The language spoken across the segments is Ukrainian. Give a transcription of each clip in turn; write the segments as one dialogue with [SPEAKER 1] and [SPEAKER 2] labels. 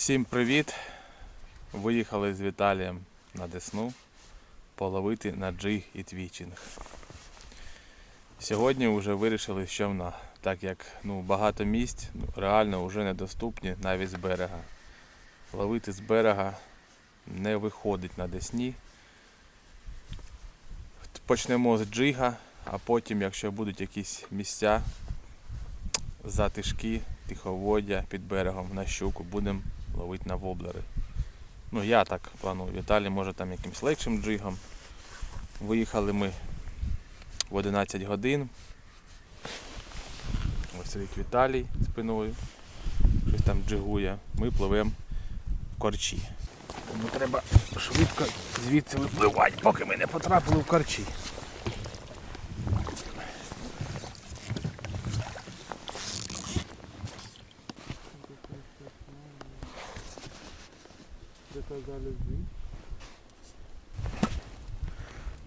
[SPEAKER 1] Всім привіт! Виїхали з Віталієм на Десну половити на джиг і твічинг. Сьогодні вже вирішили, що на, так як ну, багато місць ну, реально вже недоступні навіть з берега. Ловити з берега не виходить на Десні. Почнемо з джига, а потім, якщо будуть якісь місця, затишки, тиховоддя під берегом на щуку, будемо ловити на воблери. Ну я так планую. Віталій може там якимсь легшим джигом. Виїхали ми в 11 годин. Ось сидить Віталій спиною. Щось там джигує. Ми пливемо в корчі. Тому треба швидко звідси випливати, поки ми не потрапили в корчі.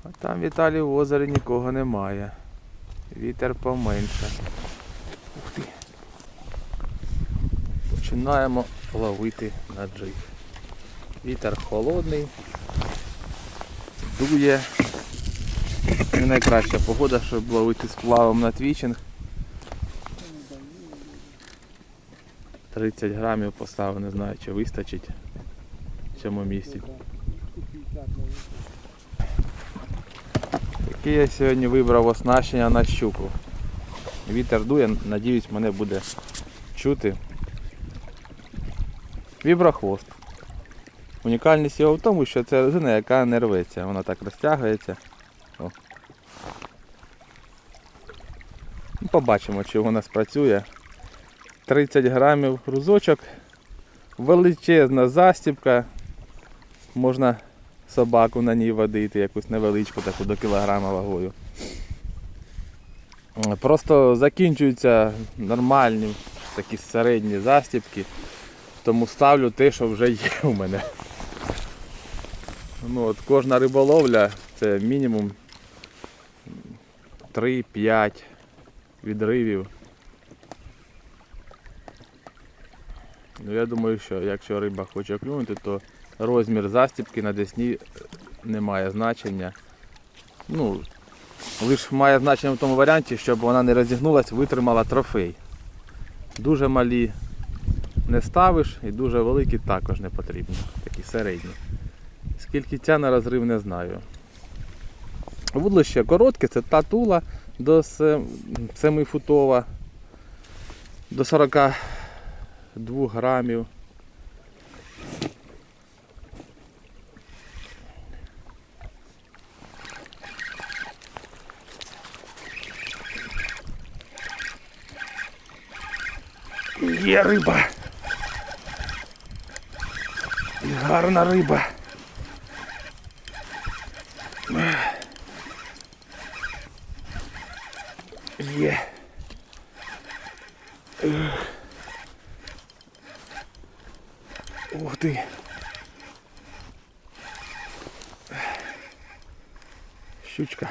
[SPEAKER 1] А там Віталій в озері нікого немає. Вітер поменше. Ух ти. Починаємо ловити на джиг. Вітер холодний, дує. Не найкраща погода, щоб ловити сплавом на твічинг. 30 грамів поставив, не знаю, чи вистачить цьому місці. Таке я сьогодні вибрав оснащення на щуку. Вітер дує, надіюсь, мене буде чути. Віброхвост. Унікальність його в тому, що це резина, яка не рветься. Вона так розтягується. О. Ну, Побачимо, чи вона спрацює. 30 грамів грузочок, величезна застібка. Можна собаку на ній водити, якусь невеличку, таку до кілограма вагою. Просто закінчуються нормальні такі середні застібки, тому ставлю те, що вже є у мене. Ну, от Кожна риболовля це мінімум 3-5 відривів. Ну, я думаю, що якщо риба хоче клюнути, то розмір застібки на десні не має значення. Ну, лише має значення в тому варіанті, щоб вона не розігнулась, витримала трофей. Дуже малі не ставиш і дуже великі також не потрібно. Такі середні. Скільки ця на розрив не знаю. Вудлище коротке, це та тула до 7-футова, до 42 грамів. Є риба. І гарна риба. Є. Ех. Ух ти. Щучка.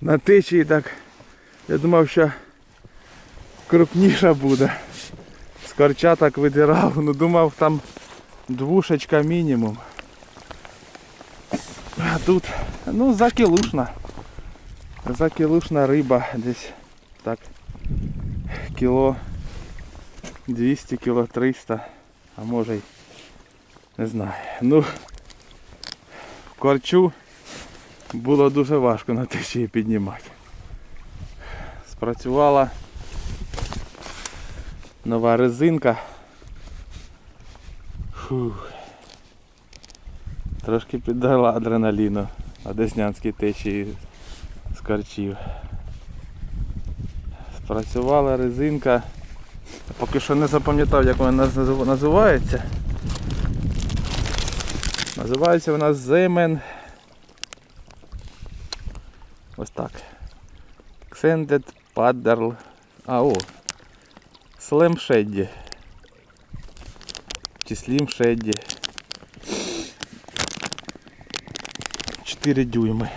[SPEAKER 1] На течії так. Я думав, що крупніша буде. З корча так видирав, ну думав там двушечка мінімум. А тут, ну, закілушна. Закілушна риба десь так кіло 200, кіло 300, а може й не знаю. Ну в корчу було дуже важко на течії піднімати. Спрацювала нова резинка. Фух. Трошки піддала адреналіну на деснянській течії з корчів. Спрацювала резинка. Поки що не запам'ятав, як вона називається. Називається вона Zemen. Ось так. Extended Paddle. А, о. Slam Shady. Чи Slim Shady. 4 дюйми.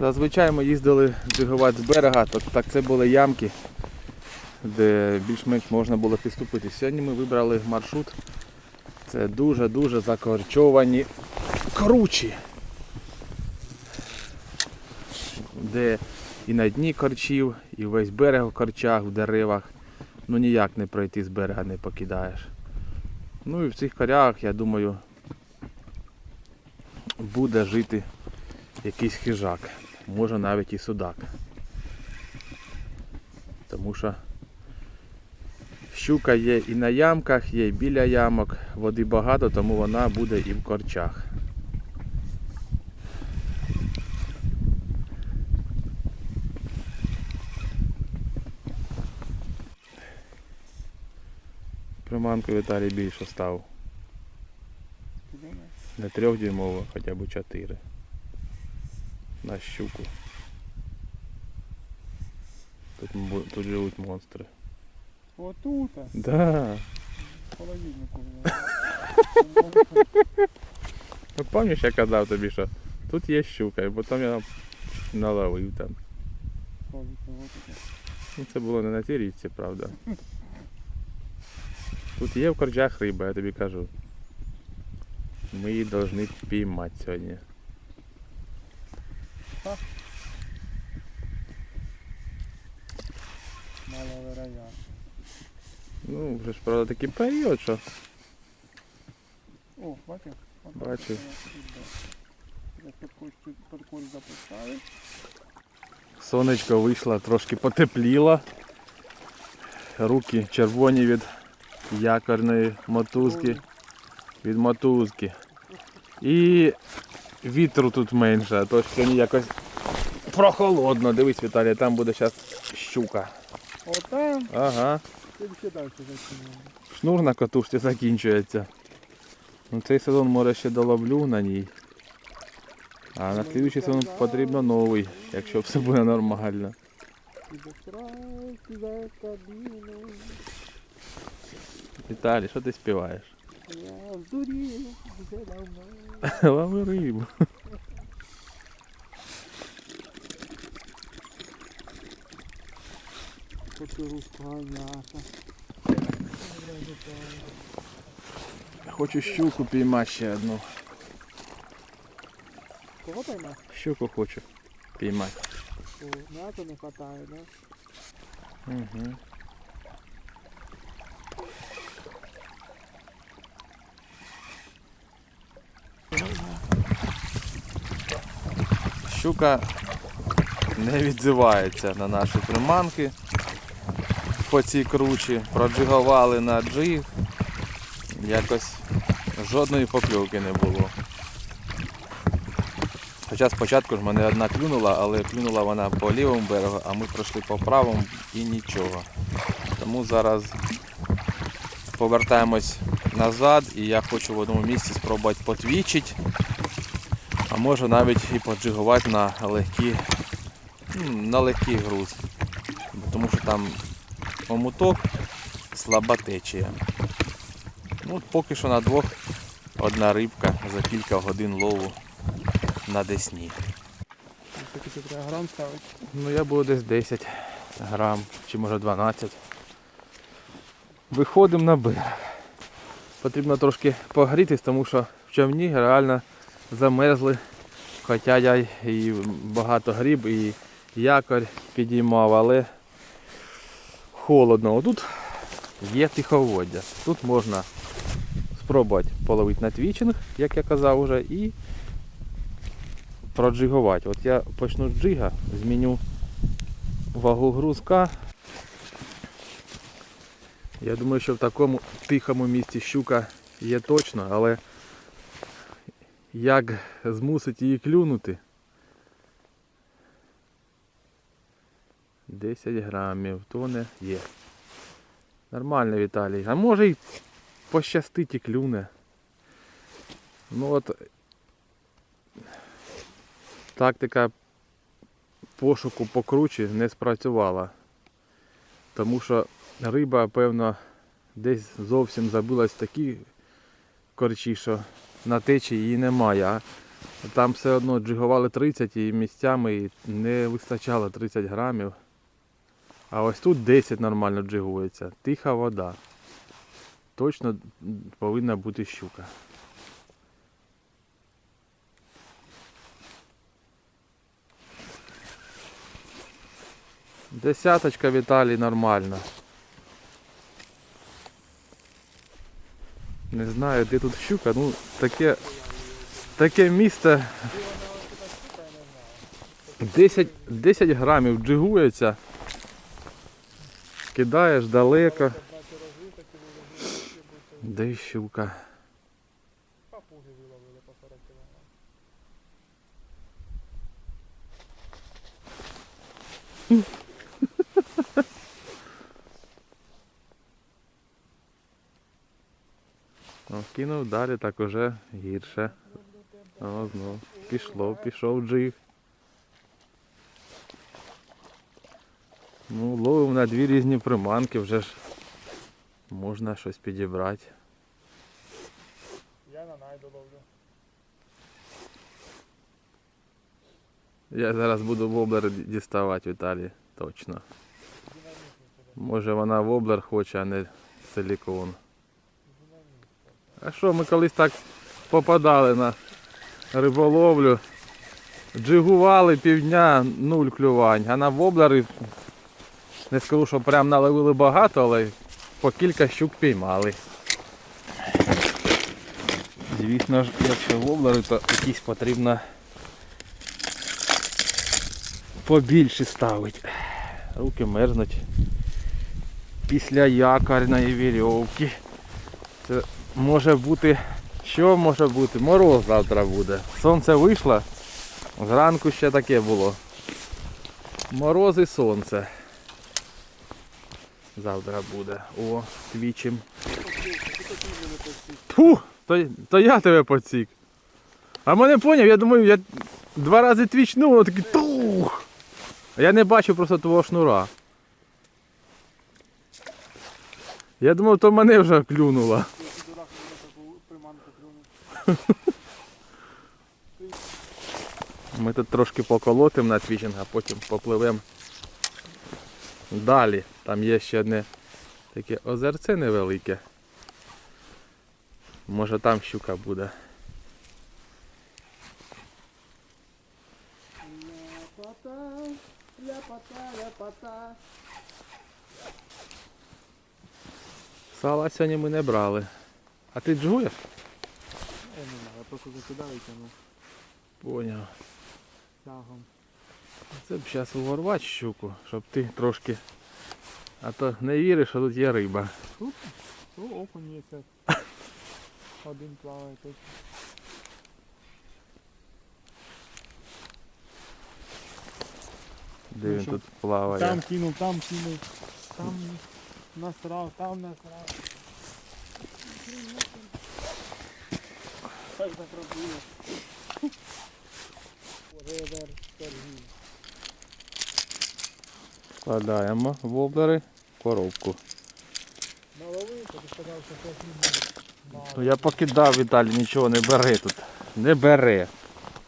[SPEAKER 1] Зазвичай ми їздили джигувати з берега, то так це були ямки де більш-менш можна було підступити. Сьогодні ми вибрали маршрут. Це дуже-дуже закорчовані кручі. Де і на дні корчів, і весь берег в корчах, в деревах. Ну ніяк не пройти з берега не покидаєш. Ну і в цих корях, я думаю, буде жити якийсь хижак. Може навіть і судак. Тому що щука є і на ямках, є і біля ямок, води багато, тому вона буде і в корчах. Приманку Віталій більше став.
[SPEAKER 2] Ти думаєш?
[SPEAKER 1] Не трьохдюймово, хоча б чотири. На щуку. Тут, м- тут живуть монстри.
[SPEAKER 2] Отута,
[SPEAKER 1] Да.
[SPEAKER 2] в холодильнику.
[SPEAKER 1] Ну пам'ятаєш, я казав тобі, що тут є щука, і потім я наловив там. Ну, це було не на тій річці, правда. Тут є в корчах риба, я тобі кажу. Ми її повинні піймати сьогодні.
[SPEAKER 2] Маловероятно.
[SPEAKER 1] Ну, вже ж правда такий період, що
[SPEAKER 2] О, от іде. Я тут під куль запускаю.
[SPEAKER 1] сонечко вийшло, трошки потепліло. Руки червоні від якорної мотузки. Від мотузки. І вітру тут менше, а то сьогодні якось прохолодно. Дивись, Віталій, там буде зараз щука.
[SPEAKER 2] Отам,
[SPEAKER 1] Ага. Шнур на катушці закінчується. Ну, цей сезон може ще доловлю на ній. А на слідуючий сезон потрібно новий, якщо все буде нормально.
[SPEAKER 2] І до страйки за кабіну.
[SPEAKER 1] Віталій, що ти співаєш?
[SPEAKER 2] Я здурів вже давно.
[SPEAKER 1] Лови рибу.
[SPEAKER 2] Хочу руського м'яса.
[SPEAKER 1] Хочу щуку піймати ще одну.
[SPEAKER 2] Кого поймати?
[SPEAKER 1] Щуку хочу піймати.
[SPEAKER 2] О, м'яса не хватає, да?
[SPEAKER 1] Угу. Щука не відзивається на наші приманки по цій кручі. Проджигували на джиг. Якось жодної покльовки не було. Хоча спочатку ж мене одна клюнула, але клюнула вона по лівому берегу, а ми пройшли по правому і нічого. Тому зараз повертаємось назад і я хочу в одному місці спробувати потвічити, а може навіть і поджигувати на легкі, на легкий груз. Тому що там омуток, слаба течія. Ну, поки що на двох одна рибка за кілька годин лову на Десні.
[SPEAKER 2] Треба грам ставити?
[SPEAKER 1] Ну я буду десь 10 грам, чи може 12. Виходимо на берег. Потрібно трошки погрітись, тому що в човні реально замерзли. Хоча я і багато гріб, і якорь підіймав, але холодно. Отут є тиховоддя. Тут можна спробувати половити на твічинг, як я казав уже, і проджигувати. От я почну з джига, зміню вагу грузка. Я думаю, що в такому тихому місці щука є точно, але як змусить її клюнути? 10 грамів, тоне є. Нормально, Віталій. А може й пощастить і клюне. Ну от тактика пошуку по кручі не спрацювала. Тому що риба, певно, десь зовсім забилась такі корчі, що на течії її немає. А там все одно джигували 30 і місцями і не вистачало 30 грамів. А ось тут 10 нормально джигується. Тиха вода. Точно повинна бути щука. Десяточка Віталій нормально. Не знаю, де тут щука, ну таке, таке місце 10, 10 грамів джигується. Кидаєш далеко. Де щука. Кинув далі, так уже гірше. О, знов. Пішло, пішов джиг. Ну, ловив на дві різні приманки, вже ж можна щось підібрати.
[SPEAKER 2] Я на найду ловлю.
[SPEAKER 1] Я зараз буду воблер діставати Віталій, точно. Може вона воблер хоче, а не силікон. А що, ми колись так попадали на риболовлю. Джигували півдня, нуль клювань. А на воблери не скажу, що прям наловили багато, але по кілька щук піймали. Звісно ж, якщо воблери, то якісь потрібно побільше ставити. Руки мерзнуть після якорної вірьовки. Це може бути. Що може бути? Мороз завтра буде. Сонце вийшло. Зранку ще таке було. Мороз і сонце. Завтра буде. О, твічим. Фу! То, то я тебе поцік. А мене поняв, я думаю, я два рази твічнув, воно такий тух. Я не бачу просто твого шнура. Я думав, то мене вже клюнуло.
[SPEAKER 2] Я ці дурак мене таку приманку клюнув.
[SPEAKER 1] Ми тут трошки поколотимо на твічинг, а потім попливемо далі. Там є ще одне таке озерце невелике. Може там щука буде. Сала сьогодні ми не брали. А ти джуєш?
[SPEAKER 2] Я не знаю, я просто закидав і
[SPEAKER 1] Поняв.
[SPEAKER 2] тягом.
[SPEAKER 1] Це б зараз уворвати щуку, щоб ти трошки. А то не віриш, що тут є риба.
[SPEAKER 2] Ну, окунь є це. Один плаває тут.
[SPEAKER 1] Де
[SPEAKER 2] Ну
[SPEAKER 1] він
[SPEAKER 2] що?
[SPEAKER 1] тут плаває.
[SPEAKER 2] Там кинув, там кинув. Там насрав, там насрав. Так Сергій.
[SPEAKER 1] Складаємо воблери в коробку.
[SPEAKER 2] Наловив, то ти сказав,
[SPEAKER 1] Я покидав Віталій, нічого не бери тут. Не бере.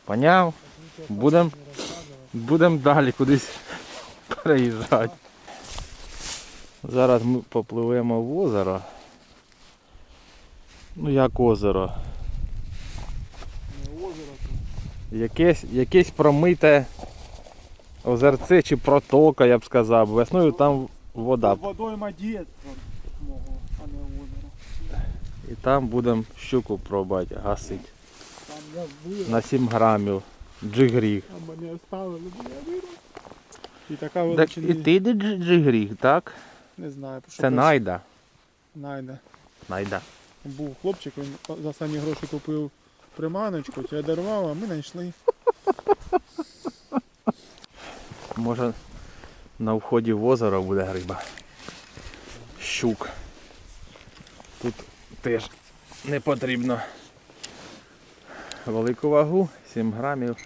[SPEAKER 1] Поняв?
[SPEAKER 2] Нічого
[SPEAKER 1] Будем- Будемо далі кудись переїжджати. Зараз ми попливемо в озеро. Ну як озеро. Якесь, якесь промите озерце чи протока, я б сказав. Весною там вода.
[SPEAKER 2] Водойма дєтства мого, а не озеро.
[SPEAKER 1] І там будемо щуку пробувати, гасити. На 7 грамів. Джигріг.
[SPEAKER 2] а мене оставили, бо я вирос. І така
[SPEAKER 1] Так,
[SPEAKER 2] величина.
[SPEAKER 1] і ти йди джигріг, так?
[SPEAKER 2] Не знаю, що
[SPEAKER 1] Це найда.
[SPEAKER 2] Найде.
[SPEAKER 1] Найда.
[SPEAKER 2] Був хлопчик, він за самі гроші купив приманочку, дарував, а ми знайшли.
[SPEAKER 1] Може на вході в озеро буде риба. Щук. Тут теж не потрібно велику вагу, 7 грамів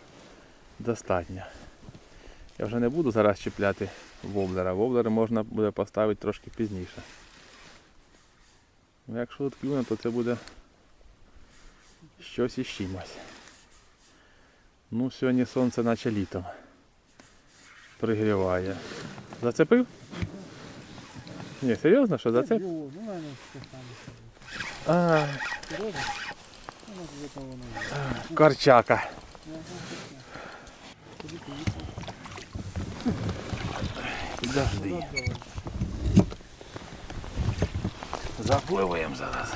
[SPEAKER 1] достатньо. Я вже не буду зараз чіпляти воблера. Воблери можна буде поставити трошки пізніше. Ну, якщо тут клюне, то це буде щось із чимось. Ну, сьогодні сонце наче літом пригріває. Зацепив? Ні, серйозно, що зацеп?
[SPEAKER 2] Ну.
[SPEAKER 1] А, корчака.
[SPEAKER 2] Давай.
[SPEAKER 1] Запливаємо зараз.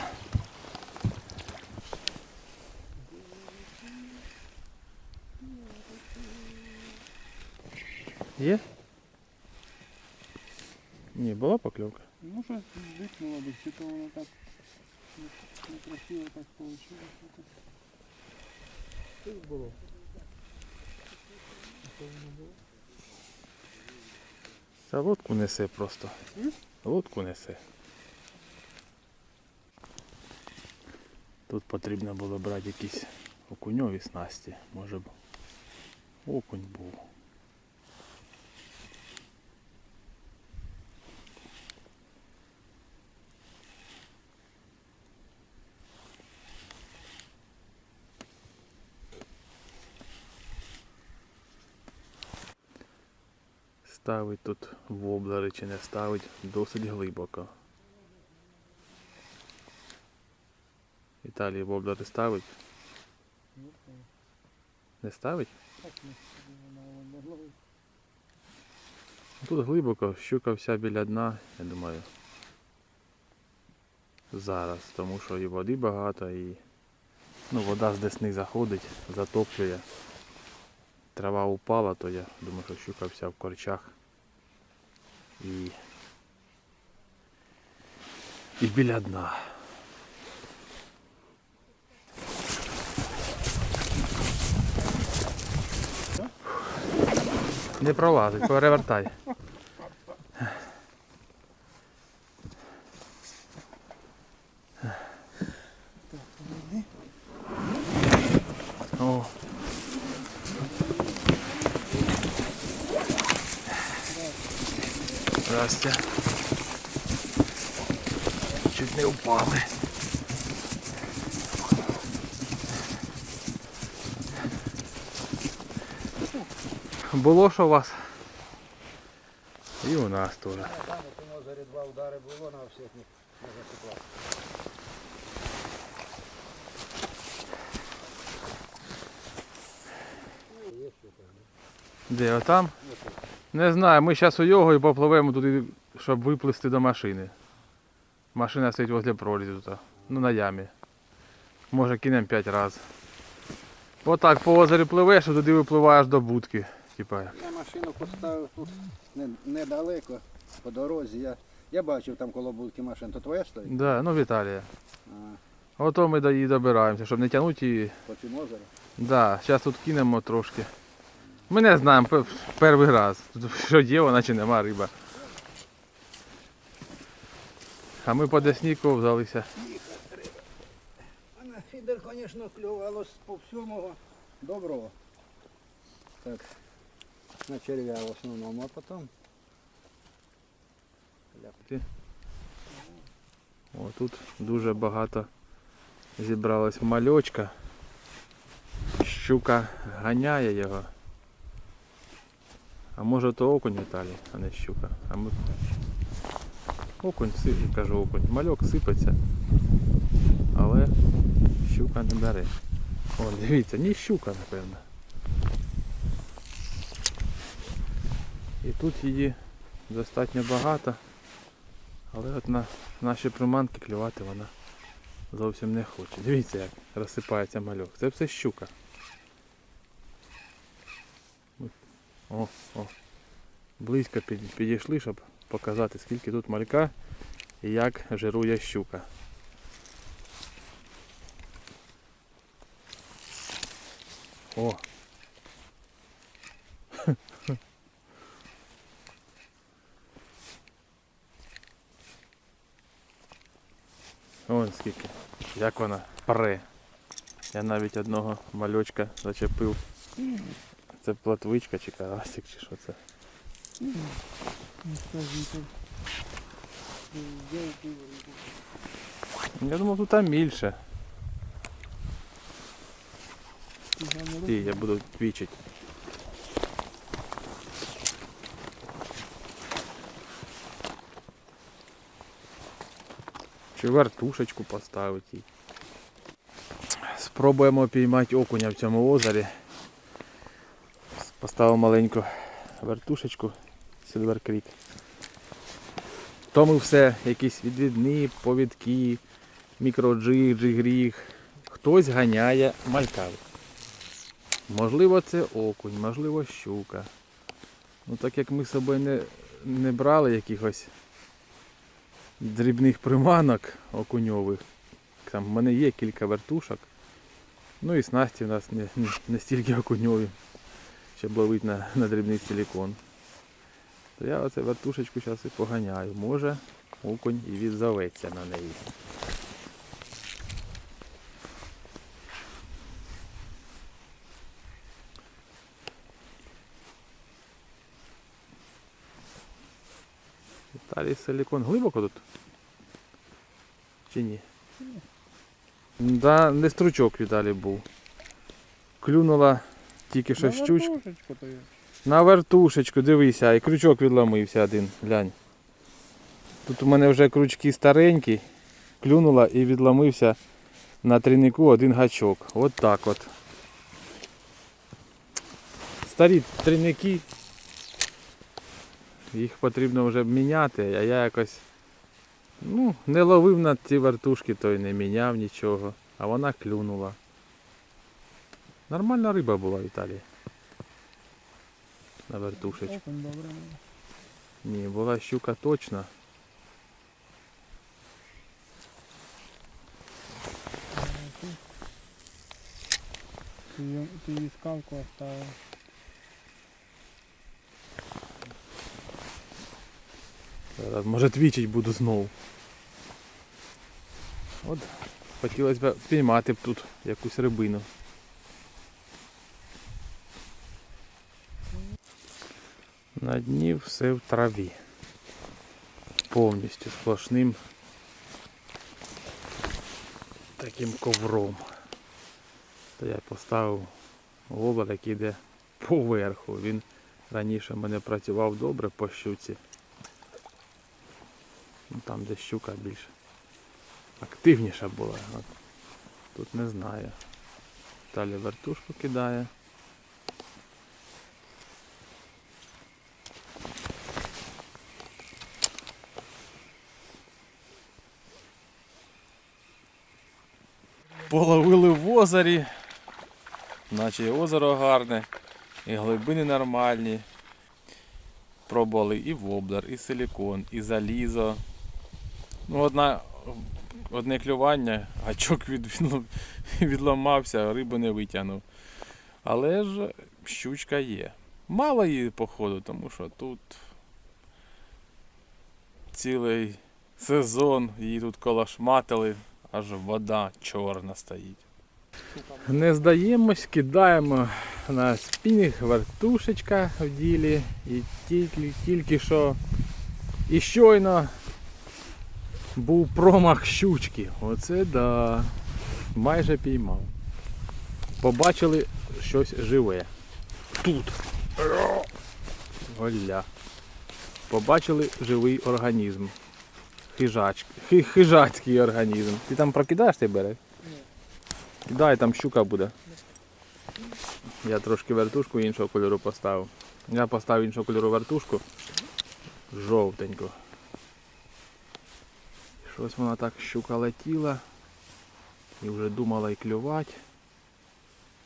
[SPEAKER 1] Є? Ні, була покльовка.
[SPEAKER 2] Ну, щось дихнуло би, чи то воно так некрасиво так вийшло. Що було? Що воно було?
[SPEAKER 1] Та лодку несе просто.
[SPEAKER 2] М?
[SPEAKER 1] Лодку несе. Тут потрібно було брати якісь окуньові снасті. Може б окунь був. Ставить тут воблери чи не ставить досить глибоко. Італії воблери ставить? Не ставить? Тут глибоко, щука вся біля дна, я думаю. Зараз, тому що і води багато, і ну, вода з десни заходить, затоплює. Трава упала, то я думаю, що щука вся в корчах. І, і біля дна. Не пролазить, перевертай. О. Здрасте. Чуть не упали. Було що у вас? І у нас теж.
[SPEAKER 3] Там от у два удари було на всіх не засікла.
[SPEAKER 1] Де отам? Не знаю, ми зараз у його і попливемо туди, щоб виплисти до машини. Машина стоїть возле пролізу тут. Ну на ямі. Може кинемо 5 разів. Отак по озері пливеш, і туди випливаєш до будки. Типа.
[SPEAKER 3] Я машину поставив тут недалеко по дорозі. Я, я бачив там коло будки машин. То твоя стоїть?
[SPEAKER 1] Да, ну Віталія.
[SPEAKER 3] А,
[SPEAKER 1] Ото ми до її добираємося, щоб не тягнути її.
[SPEAKER 3] по цьому озеру.
[SPEAKER 1] Да, зараз тут кинемо трошки. Ми не знаємо перший раз, тут що є вона чи нема риба. А ми по Десні ковзалися.
[SPEAKER 3] А на фідер, звісно, клювало по всьому доброго. Так, на черв'я в основному, а потім.
[SPEAKER 1] О, тут дуже багато зібралась мальочка. Щука ганяє його. А може то окунь Віталій, а не щука. А ми... Окунь, си... кажу окунь. Мальок сипеться. Але щука не бере. О, дивіться, ні щука, напевно. І тут її достатньо багато. Але от на наші приманки клювати вона зовсім не хоче. Дивіться, як розсипається мальок. Це все щука. О, о. Близько підійшли, щоб показати, скільки тут малька і як жирує щука. О! Вон скільки. Як вона пре. Я навіть одного мальочка зачепив. Це платвичка чи карасик, чи що це. Я думав, тут там більше. Ті, я буду твічить. Чи вертушечку поставити. Спробуємо піймати окуня в цьому озері. Поставив маленьку вертушечку Silver Creek. Тому все, якісь відвідні, повідки, мікроджиг, джигріг. Хтось ганяє малькаву. Можливо, це окунь, можливо, щука. Ну так як ми з собою не, не брали якихось дрібних приманок окуньових. Там в мене є кілька вертушок. Ну і снасті в нас не, не, не стільки окуньові, щоб ловити на, на дрібний силікон. То я оце вертушечку зараз і поганяю. Може окунь і відзоветься на неї. Віталій силікон глибоко тут? Чи ні? Да, не стручок Віталій був. Клюнула тільки що щучка. На вертушечку, дивися, і крючок відломився один, глянь. Тут у мене вже крючки старенькі, клюнула і відломився на трійнику один гачок. От так от. Старі трійники. Їх потрібно вже міняти, а я якось ну, не ловив на ці вертушки, то й не міняв нічого. А вона клюнула. Нормальна риба була в Італії. На вертушечку. Ні, була щука точно.
[SPEAKER 2] Ти Ти її скалку оставив.
[SPEAKER 1] Зараз, може твічить буду знову. От хотілося б піймати б тут якусь рибину. На дні все в траві. Повністю сплошним таким ковром. То я поставив голод, який йде поверху. Він раніше в мене працював добре по щуці. Там, де щука більш активніша була. От тут не знаю. Далі вертушку кидає. Половили в озері, наче і озеро гарне, і глибини нормальні. Пробували і воблер, і силікон, і залізо. Ну, одна, одне клювання, гачок від, відламався, рибу не витягнув. Але ж щучка є. Мало її походу, тому що тут цілий сезон її тут колошматили, аж вода чорна стоїть. Не здаємось, кидаємо на спінінг вертушечка в ділі і тільки, тільки що і щойно був промах щучки. Оце да. Майже піймав. Побачили щось живе. Тут. Оля. Побачили живий організм. Хижач... хи- Хижацький організм. Ти там прокидаєш цей берег? Кидай, там щука буде. Я трошки вертушку іншого кольору поставив. Я поставив іншого кольору вертушку. Жовтеньку. Щось вона так щука летіла. І вже думала і клювати.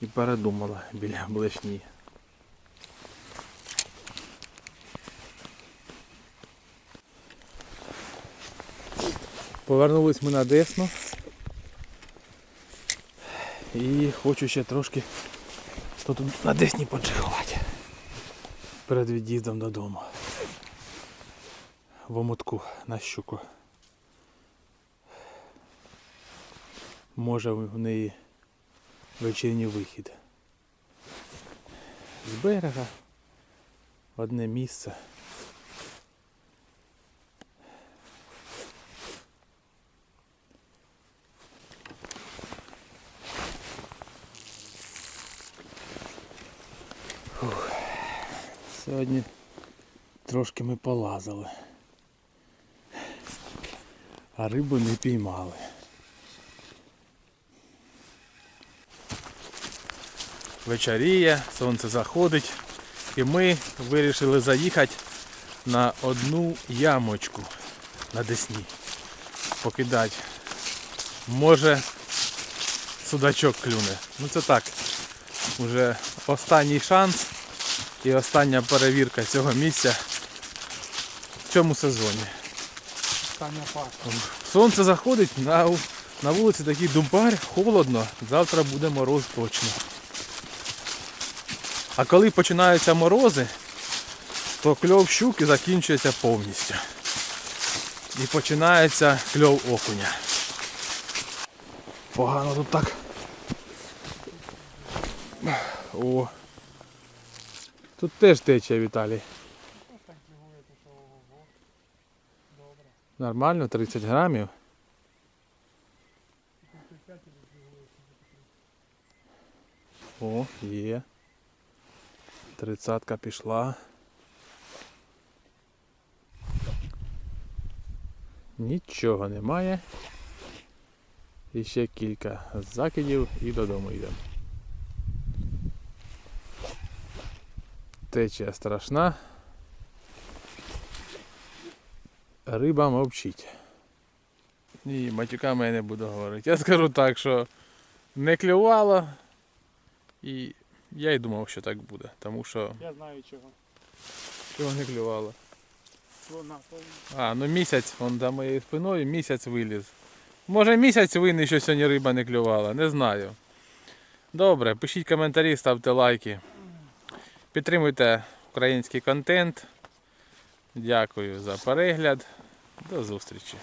[SPEAKER 1] І передумала біля блешні. Повернулись ми на Десну. І хочу ще трошки тут на Десні поджигувати. Перед від'їздом додому. В омутку на щуку. Може в неї вечірній вихід. З берега одне місце. Фух. Сьогодні трошки ми полазили. а рибу не піймали. Вечоріє, сонце заходить, і ми вирішили заїхати на одну ямочку на Десні. Покидати. Може судачок клюне. Ну це так. Уже останній шанс і остання перевірка цього місця в цьому сезоні. Сонце заходить, на, на вулиці такий думпар, холодно, завтра буде мороз точно. А коли починаються морози, то кльов щуки закінчується повністю. І починається кльов окуня. Погано тут так. О. Тут теж тече, Віталій. Нормально, 30 грамів. О, є. Тридцатка пішла. Нічого немає. І ще кілька закидів і додому йдемо. Течія страшна. Риба мовчить. Ні, матюками я не буду говорити. Я скажу так, що не клювало. І я й думав, що так буде. Тому що
[SPEAKER 2] Я знаю чого.
[SPEAKER 1] чого не клювало.
[SPEAKER 2] Повна.
[SPEAKER 1] А, ну місяць, он за моєю спиною місяць виліз. Може місяць винний, що сьогодні риба не клювала, не знаю. Добре, пишіть коментарі, ставте лайки. Підтримуйте український контент. Дякую за перегляд. До зустрічі.